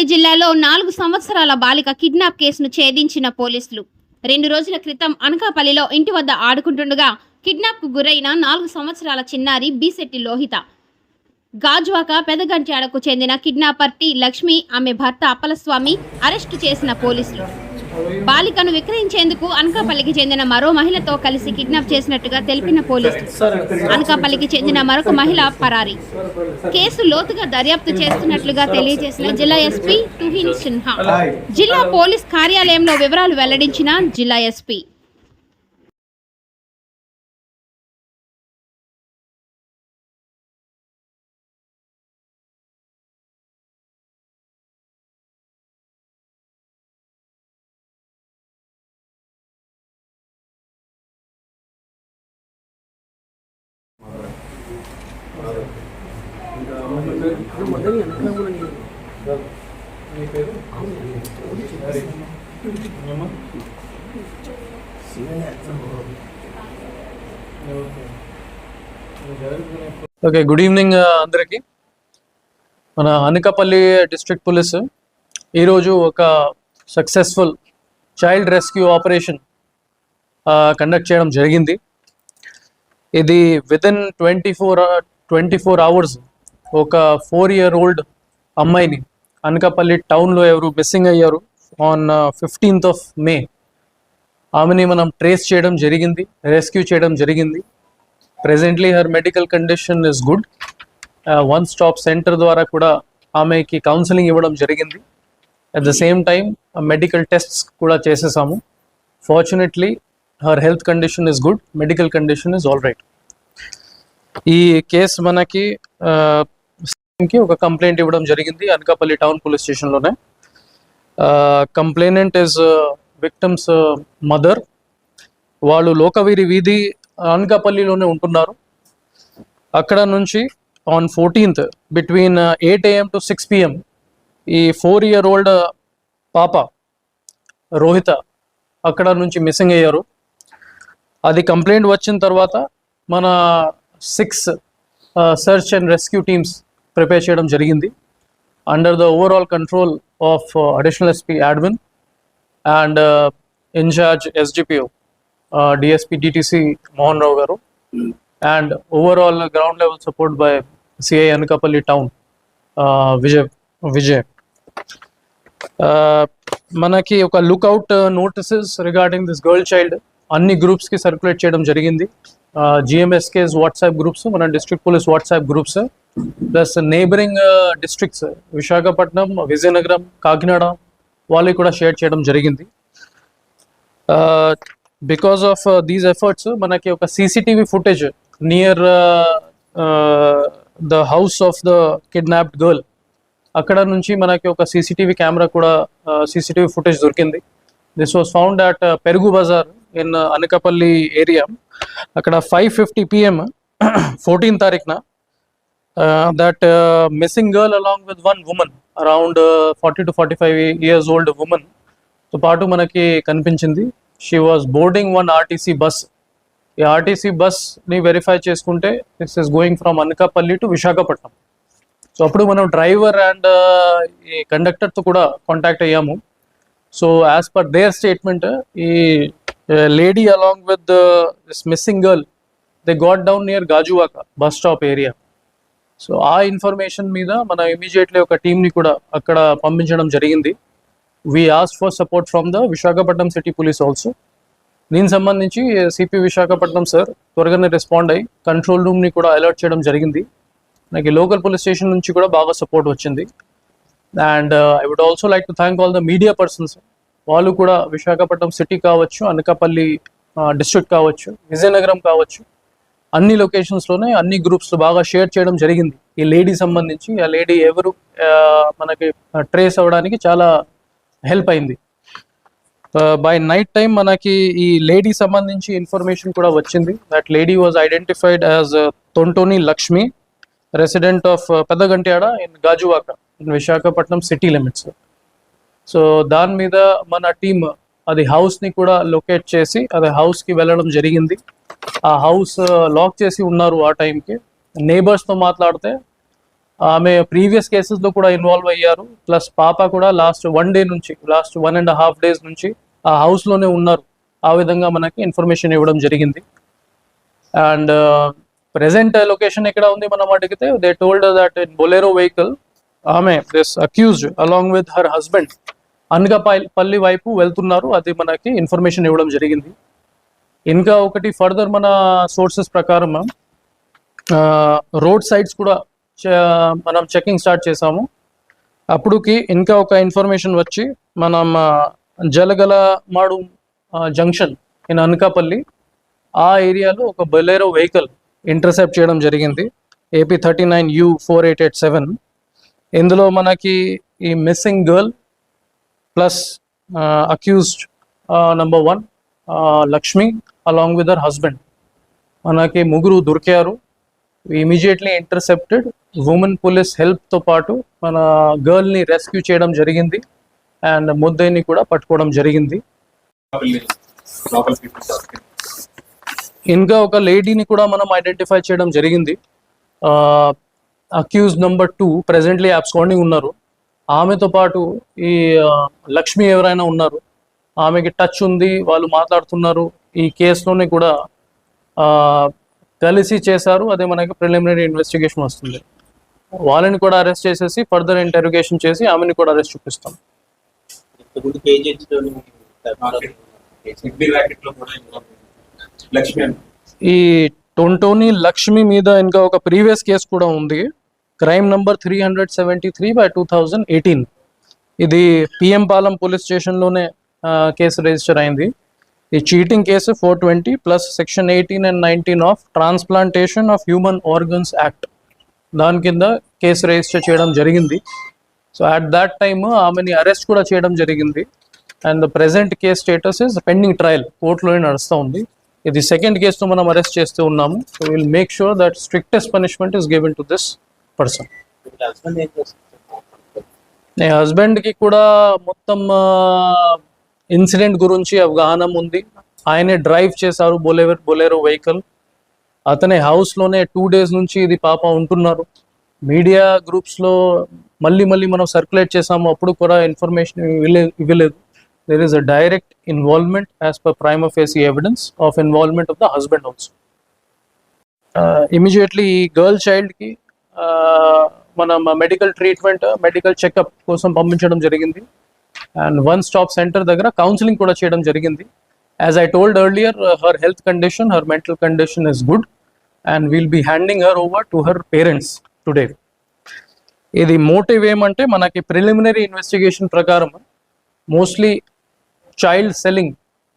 అనకాపల్లి జిల్లాలో నాలుగు సంవత్సరాల బాలిక కిడ్నాప్ కేసును ఛేదించిన పోలీసులు. రెండు రోజుల క్రితం అనకాపల్లిలో ఇంటి వద్ద ఆడుకుంటుండగా కిడ్నాప్కు గురైన నాలుగు సంవత్సరాల చిన్నారి బీసెట్టి లోహిత. గాజ్వాక పెదగంట్యాడకు చెందిన కిడ్నాపర్ టి లక్ష్మి ఆమె భర్త అప్పలస్వామి అరెస్టు చేసిన పోలీసులు. బాలికను విక్రయించేందుకు అనకాపల్లికి చెందిన మరో మహిళతో కలిసి కిడ్నాప్ చేసినట్టుగా తెలిపిన పోలీసులు అనకాపల్లికి చెందిన మరొక మహిళ పరారీ. కేసు లోతుగా దర్యాప్తు చేస్తున్నట్లుగా తెలియజేసిన జిల్లా ఎస్పీ తుహిన్ సిన్హా. జిల్లా పోలీస్ కార్యాలయంలో వివరాలు వెల్లడించిన జిల్లా ఎస్పీ. ఓకే గుడ్ ఈవినింగ్ అందరికి. మన అనకాపల్లి డిస్ట్రిక్ట్ పోలీస్ ఈరోజు ఒక successful child rescue operation conduct చేయడం జరిగింది. ఇది within twenty four twenty four hours ఒక ఫోర్ ఇయర్ ఓల్డ్ అమ్మాయిని అనకాపల్లి టౌన్లో ఎవరు మిస్సింగ్ అయ్యారు ఆన్ ఫిఫ్టీన్త్ ఆఫ్ మే. ఆమెని మనం ట్రేస్ చేయడం జరిగింది రెస్క్యూ చేయడం జరిగింది. Presently her medical condition is good. One stop centre ద్వారా కూడా ఆమెకి కౌన్సిలింగ్ ఇవ్వడం జరిగింది. At the same time medical tests కూడా చేసేసాము. Fortunately her health condition is good medical condition is all right ఈ కేసు మనకి కి ఒక కంప్లైంట్ ఇవ్వడం జరిగింది Anakapalli town police స్టేషన్లోనే. Complainant is victim's mother. వాళ్ళు లోకవీరి వీధి అనకాపల్లిలోనే ఉంటున్నారు. అక్కడ నుంచి on fourteenth between eight AM to six PM ఈ ఫోర్ ఇయర్ ఓల్డ్ పాప రోహిత అక్కడ నుంచి మిస్సింగ్ అయ్యారు. అది కంప్లైంట్ వచ్చిన తర్వాత మన six search and rescue teams prepare చేయడం జరిగింది. Under the overall control of additional SP Edwin and in-charge SDPO DSP DTC Mohan Rao garu and overall ground level support by CI Anakapalli town Vijay Vijay మనకి ఒక lookout notices regarding this girl child అన్ని గ్రూప్స్కి circulate చేయడం జరిగింది. జిఎంఎస్కేస్ WhatsApp groups మన district police WhatsApp groups plus neighbouring districts Visakhapatnam Vizianagaram Kakinada వాళ్ళకి కూడా షేర్ చేయడం జరిగింది. బికాస్ ఆఫ్ దీస్ ఎఫర్ట్స్ మనకి ఒక CCTV footage near the house of the kidnapped girl అక్కడ నుంచి మనకి ఒక సీసీటీవీ కెమెరా కూడా సీసీటీవీ ఫుటేజ్ దొరికింది. This was found at Perugu Bazar in Anakapalli area. అక్కడ ఫైవ్ ఫిఫ్టీ పిఎం ఫోర్టీన్ తారీఖున that missing girl along with one women around forty to forty five years old ఉమెన్తో పాటు మనకి కనిపించింది. She was boarding one RTC bus ఈ RTC బస్ని verify చేసుకుంటే this is going from Anakapalli to Visakhapatnam. So అప్పుడు మనం driver and ఈ కండక్టర్తో కూడా కాంటాక్ట్ అయ్యాము. So as per their statement ఈ lady along with this missing girl they got down near Gajuwaka bus stop area so ఆ information మీద మన ఇమీడియట్లీ ఒక టీంని కూడా అక్కడ పంపించడం జరిగింది. We ask for support from the Visakhapatnam city police also దీనికి సంబంధించి సిపి విశాఖపట్నం సార్ త్వరగానే రెస్పాండ్ అయ్యి కంట్రోల్ రూమ్ని కూడా అలర్ట్ చేయడం జరిగింది. నాకు లోకల్ పోలీస్ స్టేషన్ నుంచి కూడా బాగా సపోర్ట్ వచ్చింది. And I would also like to thank all the media persons వాళ్ళు కూడా విశాఖపట్నం సిటీ కావచ్చు అనకాపల్లి డిస్ట్రిక్ట్ కావచ్చు విజయనగరం కావచ్చు అన్ని లొకేషన్స్లోనే అన్ని గ్రూప్స్ బాగా షేర్ చేయడం జరిగింది. ఈ లేడీ సంబంధించి ఆ లేడీ ఎవరు మనకి ట్రేస్ అవ్వడానికి చాలా హెల్ప్ అయింది. బై నైట్ టైం మనకి ఈ లేడీ సంబంధించి ఇన్ఫర్మేషన్ కూడా వచ్చింది. That lady was identified as Thontoni Lakshmi resident of uh, Peddagantyada in Gajuwaka in Visakhapatnam city limits so దాని మీద మన టీమ్ అది హౌస్ని కూడా లొకేట్ చేసి అది హౌస్కి వెళ్ళడం జరిగింది. ఆ హౌస్ లాక్ చేసి ఉన్నారు ఆ టైంకి నేబర్స్తో మాట్లాడితే ఆమె ప్రీవియస్ కేసెస్లో కూడా ఇన్వాల్వ్ అయ్యారు. ప్లస్ పాప కూడా లాస్ట్ వన్ డే నుంచి last one and half days నుంచి ఆ హౌస్లోనే ఉన్నారు. ఆ విధంగా మనకి ఇన్ఫర్మేషన్ ఇవ్వడం జరిగింది. అండ్ ప్రెసెంట్ లొకేషన్ ఎక్కడ ఉంది మనం అడిగితే they told that in Bolero vehicle ఆమె this accused along with her husband Anakapalli వైపు వెళ్తున్నారు. అది మనకి ఇన్ఫర్మేషన్ ఇవ్వడం జరిగింది. ఇంకా ఒకటి ఫర్దర్ మన సోర్సెస్ ప్రకారం రోడ్ సైడ్స్ కూడా చ- మనం చెకింగ్ స్టార్ట్ చేసాము అప్పుడుకి ఇంకా ఒక ఇన్ఫర్మేషన్ వచ్చి మనం జలగల మాడు జంక్షన్ ఇన్ అనకాపల్లి ఆ ఏరియాలో ఒక బొలేరో వెహికల్ ఇంటర్సెప్ట్ చేయడం జరిగింది. AP thirty nine U four eight eight seven. ఇందులో మనకి ఈ missing girl plus uh, uh, number one one Lakshmi along with her husband మనకి ముగ్గురు దొరికారు. ఇమీడియట్లీ ఇంటర్సెప్టెడ్ ఉమెన్ పోలీస్ హెల్ప్తో పాటు మన గర్ల్ని రెస్క్యూ చేయడం జరిగింది. అండ్ ముద్దయిని కూడా పట్టుకోవడం జరిగింది. ఇంకా ఒక లేడీని కూడా మనం ఐడెంటిఫై చేయడం జరిగింది. Accused number two presently absconding ఉన్నారు. ఆమెతో పాటు ఈ లక్ష్మి ఎవరైనా ఉన్నారు ఆమెకి టచ్ ఉంది వాళ్ళు మాట్లాడుతున్నారు ఈ కేసులోనే కూడా కలిసి చేశారు అదే మనకి ప్రిలిమినరీ ఇన్వెస్టిగేషన్ వస్తుంది. వాళ్ళని కూడా అరెస్ట్ చేసేసి ఫర్దర్ ఇంటర్రోగేషన్ చేసి ఆమెని కూడా అరెస్ట్ చూపిస్తాం. ఈ టొంటోని లక్ష్మి మీద ఇంకా ఒక ప్రీవియస్ కేసు కూడా ఉంది. Crime number three hundred seventy three by two thousand eighteen. ఇది పిఎం పాలెం పోలీస్ స్టేషన్లోనే కేసు రిజిస్టర్ అయింది. ఈ cheating case four twenty plus section eighteen and nineteen of transplantation of human organs act. దాని కింద case register చేయడం జరిగింది. So at that time ఆమెని arrest కూడా చేయడం జరిగింది. And the present case status is pending trial కోర్టులోనే నడుస్తూ ఉంది. ఇది సెకండ్ కేసుతో మనం అరెస్ట్ చేస్తూ ఉన్నాము. So will make sure that strictest punishment is given to this person హస్బెండ్కి కూడా మొత్తం ఇన్సిడెంట్ గురించి అవగాహన ఉంది. ఆయనే డ్రైవ్ చేశారు బొలేవర్ బొలేరో వెహికల్ అతని హౌస్లోనే టూ డేస్ నుంచి ఇది పాప ఉంటున్నారు. మీడియా గ్రూప్స్లో మళ్ళీ మళ్ళీ మనం సర్క్యులేట్ చేసాము అప్పుడు కూడా ఇన్ఫర్మేషన్ ఇవ్వలేదు ఇవ్వలేదు. There is a direct involvement as per prima facie evidence of involvement of the husband also immediately ఈ గర్ల్ చైల్డ్కి మనం మెడికల్ ట్రీట్మెంట్ మెడికల్ చెకప్ కోసం పంపించడం జరిగింది. అండ్ వన్ స్టాప్ సెంటర్ దగ్గర కౌన్సిలింగ్ కూడా చేయడం జరిగింది. As I told earlier her health condition her mental condition is good and will be handing her over to her parents today ఇది motive ఏమంటే మనకి ప్రిలిమినరీ ఇన్వెస్టిగేషన్ ప్రకారం మోస్ట్లీ చైల్డ్ సెల్లింగ్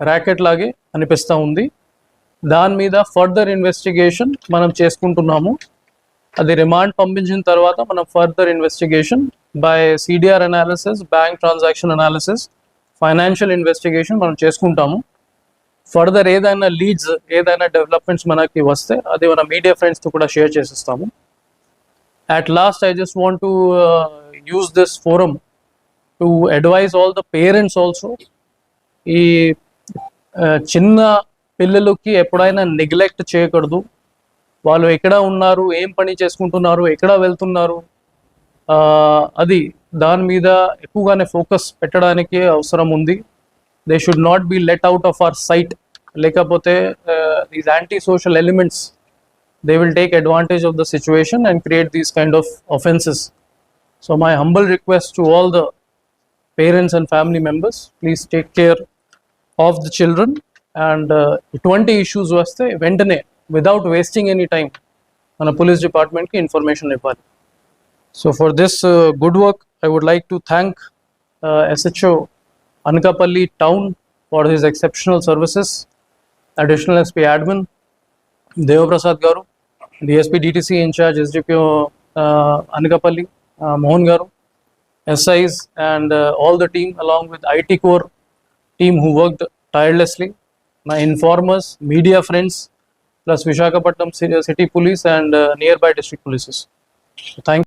ర్యాకెట్ లాగే అనిపిస్తూ ఉంది. దాని మీద ఫర్దర్ ఇన్వెస్టిగేషన్ మనం చేసుకుంటున్నాము. అది రిమాండ్ పంపించిన తర్వాత మనం further investigation by CDR analysis bank transaction analysis financial investigation మనం చేసుకుంటాము. ఫర్దర్ ఏదైనా లీడ్స్ ఏదైనా డెవలప్మెంట్స్ మనకి వస్తే అది మన మీడియా ఫ్రెండ్స్తో కూడా share చేసిస్తాము. At last I just want to use this forum to advise all the parents also ఈ uh, చిన్న పిల్లలకి ఎప్పుడైనా నెగ్లెక్ట్ చేయకూడదు. వాళ్ళు ఎక్కడ ఉన్నారు? ఏం పని చేసుకుంటున్నారు? ఎక్కడ వెళ్తున్నారు? అది దాని మీద ఎక్కువగానే ఫోకస్ పెట్టడానికి అవసరం ఉంది. They should not be let out of our sight లేకపోతే these anti social elements they will take advantage of the situation and create these kind of offences so my humble request to all the parents and family members please take care of the children and ఇటువంటి issues వస్తే వెంటనే without wasting any time మన police డిపార్ట్మెంట్కి information ఇవ్వాలి. So for this good work I would like to thank SHO Anakapalli town for his exceptional services additional SP admin Devaprasad garu DSP DTC in-charge SDPO Anakapalli Mohan garu SIs and all the team along with IT core team who worked tirelessly my informers, media friends, plus Vishakhapatnam City Police and uh, nearby district polices. Thank